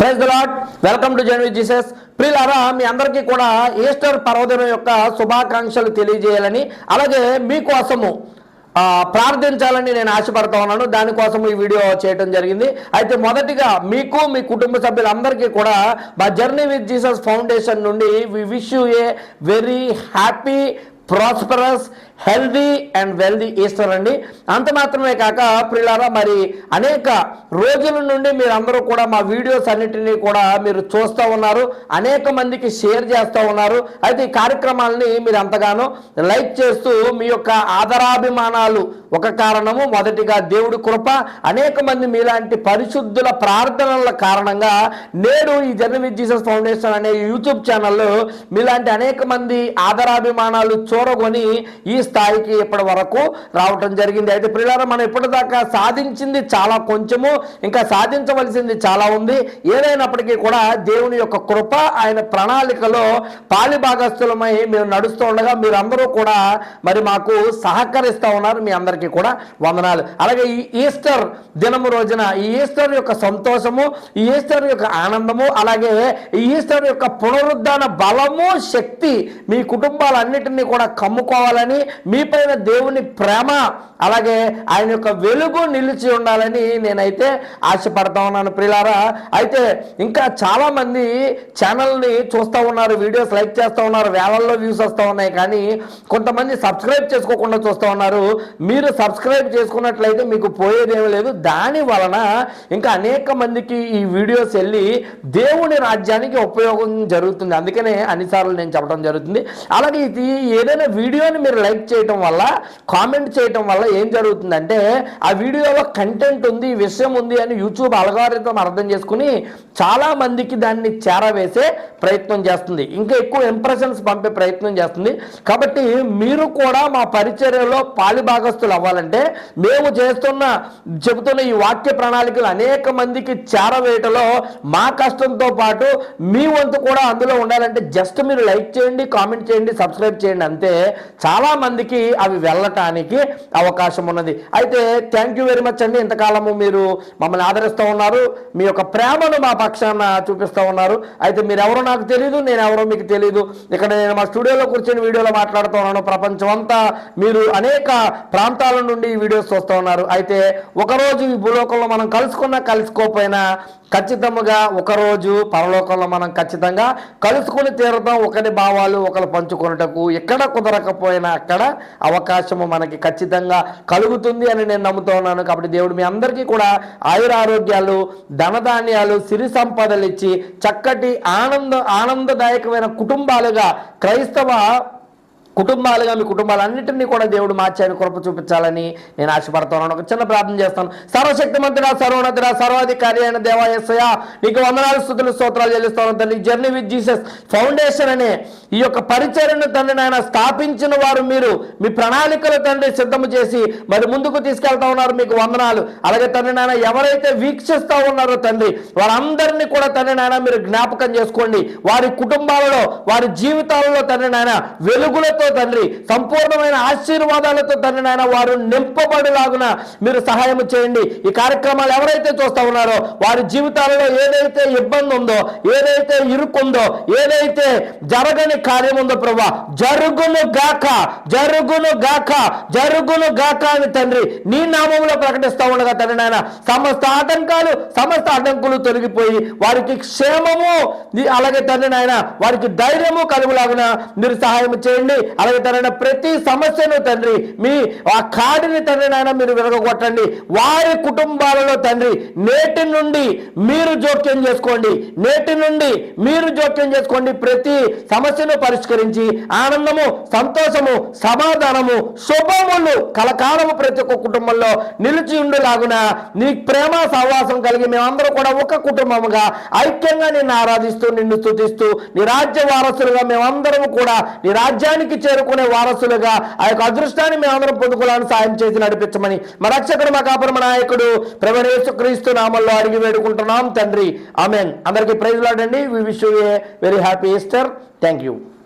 Praise the Lord welcome to Jan Jesus ప్రియులారా మీ అందరికీ కూడా ఈస్టర్ పర్వదినం యొక్క శుభాకాంక్షలు తెలియజేయాలని అలాగే మీకోసము ప్రార్థించాలని నేను ఆశపడతా ఉన్నాను. దానికోసం ఈ వీడియో చేయడం జరిగింది. అయితే మొదటిగా మీకు మీ కుటుంబ సభ్యులందరికీ కూడా మా జర్నీ విత్ జీసస్ ఫౌండేషన్ నుండి we wish you a very happy prosperous healthy and wealthy Easter అండి. అంత మాత్రమే కాక ప్రిలారా మరి అనేక రోజుల నుండి మీరందరూ కూడా మా వీడియోస్ అన్నిటినీ కూడా మీరు చూస్తూ ఉన్నారు అనేక మందికి షేర్ చేస్తూ ఉన్నారు. అయితే ఈ కార్యక్రమాలని మీరు ఎంతగానో లైక్ చేస్తూ మీ యొక్క ఆదరాభిమానాలు ఒక కారణము మొదటిగా దేవుడి కృప అనేక మంది మీలాంటి పరిశుద్ధుల ప్రార్థనల కారణంగా నేడు ఈ జర్నీ విత్ జీసస్ ఫౌండేషన్ అనే యూట్యూబ్ ఛానల్లో మీలాంటి అనేక మంది ఆదరాభిమానాలు చూరగొని ఈ స్థాయికి ఇప్పటి వరకు రావటం జరిగింది. అయితే ప్రియులారా మనం ఇప్పటిదాకా సాధించింది చాలా కొంచెము ఇంకా సాధించవలసింది చాలా ఉంది. ఏదైనప్పటికీ కూడా దేవుని యొక్క కృప ఆయన ప్రణాళికలో పాలిభాగస్థులమై మేము నడుస్తూ ఉండగా మీరందరూ కూడా మరి మాకు సహకరిస్తూ ఉన్నారు. మీ అందరికీ కూడా వందనాలు. అలాగే ఈ ఈస్టర్ దినము రోజున ఈ ఈస్టర్ యొక్క సంతోషము ఈ ఈస్టర్ యొక్క ఆనందము అలాగే ఈ ఈస్టర్ యొక్క పునరుద్ధాన బలము శక్తి మీ కుటుంబాలన్నిటినీ కూడా కమ్ముకోవాలని మీపైన దేవుని ప్రేమ అలాగే ఆయన యొక్క వెలుగు నిలిచి ఉండాలని నేనైతే ఆశపడతా ఉన్నాను. ప్రిలారా అయితే ఇంకా చాలా మంది ఛానల్ని చూస్తూ ఉన్నారు వీడియోస్ లైక్ చేస్తూ ఉన్నారు వేలల్లో వ్యూస్ వస్తూ ఉన్నాయి. కానీ కొంతమంది సబ్స్క్రైబ్ చేసుకోకుండా చూస్తూ ఉన్నారు. మీరు సబ్స్క్రైబ్ చేసుకున్నట్లయితే మీకు పోయేది లేదు. దాని వలన ఇంకా అనేక మందికి ఈ వీడియోస్ వెళ్ళి దేవుని రాజ్యానికి ఉపయోగం జరుగుతుంది. అందుకనే అన్నిసార్లు నేను చెప్పడం జరుగుతుంది. అలాగే ఇది ఏదైనా వీడియోని మీరు లైక్ చేయటం వల్ల కామెంట్ చేయటం వల్ల ఏం జరుగుతుందంటే ఆ వీడియోలో కంటెంట్ ఉంది విషయం ఉంది అని యూట్యూబ్ అలగారితం అర్థం చేసుకుని చాలా మందికి దాన్ని చేరవేసే ప్రయత్నం చేస్తుంది. ఇంకా ఎక్కువ ఇంప్రెషన్స్ పంపే ప్రయత్నం చేస్తుంది. కాబట్టి మీరు కూడా మా పరిచర్యలో పాలిభాగస్తులు అవ్వాలంటే మేము చేస్తున్న చెబుతున్న ఈ వాక్య ప్రణాళికలు అనేక మందికి చేరవేయటలో మా కష్టంతో పాటు మీ వంతు కూడా అందులో ఉండాలంటే జస్ట్ మీరు లైక్ చేయండి కామెంట్ చేయండి సబ్స్క్రైబ్ చేయండి అంతే. చాలా మందికి అవి వెళ్ళటానికి అవకాశం ఉన్నది. అయితే థ్యాంక్ యూ వెరీ మచ్ అండి. ఇంతకాలము మీరు మమ్మల్ని ఆదరిస్తూ ఉన్నారు. మీ యొక్క ప్రేమను మా పక్షాన చూపిస్తూ ఉన్నారు. అయితే మీరు ఎవరో నాకు తెలియదు నేను ఎవరో మీకు తెలియదు ఇక్కడ నేను మా స్టూడియోలో కూర్చొని వీడియోలో మాట్లాడుతూ ఉన్నాను. ప్రపంచం అంతా మీరు అనేక ప్రాంతాల నుండి ఈ వీడియోస్ చూస్తూ ఉన్నారు. అయితే ఒకరోజు ఈ భూలోకంలో మనం కలుసుకున్నా కలుసుకోకపోయినా ఖచ్చితంగా ఒకరోజు పరలోకంలో మనం ఖచ్చితంగా కలుసుకుని తీరుతాం. ఒకరి భావాలు ఒకరు పంచుకొనుటకు ఎక్కడ కుదరకపోయినా అక్కడ అవకాశము మనకి ఖచ్చితంగా కలుగుతుంది అని నేను నమ్ముతూ ఉన్నాను. కాబట్టి దేవుడు మీ అందరికీ కూడా ఆయుర ఆరోగ్యాలు ధనధాన్యాలు సిరి సంపదలు ఇచ్చి చక్కటి ఆనంద ఆనందదాయకమైన కుటుంబాలుగా క్రైస్తవ కుటుంబాలుగా మీ కుటుంబాలన్నింటినీ కూడా దేవుడు మార్చి ఆయన కృప చూపించాలని నేను ఆశపడుతున్నాను. ఒక చిన్న ప్రార్థన చేస్తాను. సర్వశక్తిమంతుడా సర్వోన్నతుడా సర్వాధికారి అయిన దేవాయస్య నీకు వందనాలు స్థుతులు స్తోత్రాలు చెల్లిస్తాను తండ్రి. జర్నీ విత్ జీసస్ ఫౌండేషన్ అనే ఈ యొక్క పరిచర్యను తండ్రి నాయన స్థాపించిన వారు మీరు. మీ ప్రణాళికలు తండ్రి సిద్ధము చేసి మరి ముందుకు తీసుకెళ్తా ఉన్నారు మీకు వందనాలు. అలాగే తండ్రి నాయన ఎవరైతే వీక్షిస్తూ ఉన్నారో తండ్రి వారందరినీ కూడా తండ్రి నాయన మీరు జ్ఞాపకం చేసుకోండి. వారి కుటుంబాలలో వారి జీవితాలలో తండ్రి నాయన వెలుగులతో తండ్రి. సంపూర్ణమైన ఆశీర్వాదాలతో తండ్రి నాయన వారు నింపబడిలాగున మీరు సహాయం చేయండి. ఈ కార్యక్రమాలు ఎవరైతే చూస్తూ ఉన్నారో వారి జీవితాలలో ఏదైతే ఇబ్బంది ఉందో ఏదైతే ఇరుకుందో ఏదైతే జరగని కార్యం ఉందో ప్రభా జరుగును గాక జరుగును గాక జరుగును గాక అని తండ్రి నీ నామంలో ప్రకటిస్తూ ఉండగా తండ్రి నాయన సమస్త ఆటంకాలు సమస్త ఆటంకులు తొలగిపోయి వారికి క్షేమము అలాగే తండ్రి నాయన వారికి ధైర్యము కలుగులాగున మీరు సహాయం చేయండి. అలాగే తండ్రి ప్రతి సమస్యను తండ్రి మీ ఆ కాడిని తండ్రి నాయన మీరు విరగొట్టండి వారి కుటుంబాలలో తండ్రి నేటి నుండి మీరు జోక్యం చేసుకోండి. నేటి నుండి మీరు జోక్యం చేసుకోండి. ప్రతి సమస్యను పరిష్కరించి ఆనందము సంతోషము సమాధానము శుభములు కలకాలము ప్రతి ఒక్క కుటుంబంలో నిలిచి ఉండేలాగున నీ ప్రేమ సహవాసం కలిగి మేమందరూ కూడా ఒక కుటుంబముగా ఐక్యంగా నిన్ను ఆరాధిస్తూ నిన్ను స్తుతిస్తూ నీ రాజ్య వారసులుగా మేమందరం కూడా నీ రాజ్యానికి చేరుకునే వారసులుగా ఆ యొక్క అదృష్టాన్ని మేమందరం పొందుకోవాలని సాయం చేసి నడిపించమని మా రక్షకుడు మా కాపురం నాయకుడు ప్రభనేసు క్రీస్తు నామంలో అడిగి వేడుకుంటున్నాం. తండ్రి ఆమెన్. అందరికీ praise లాడండి. We wish a very happy Easter thank you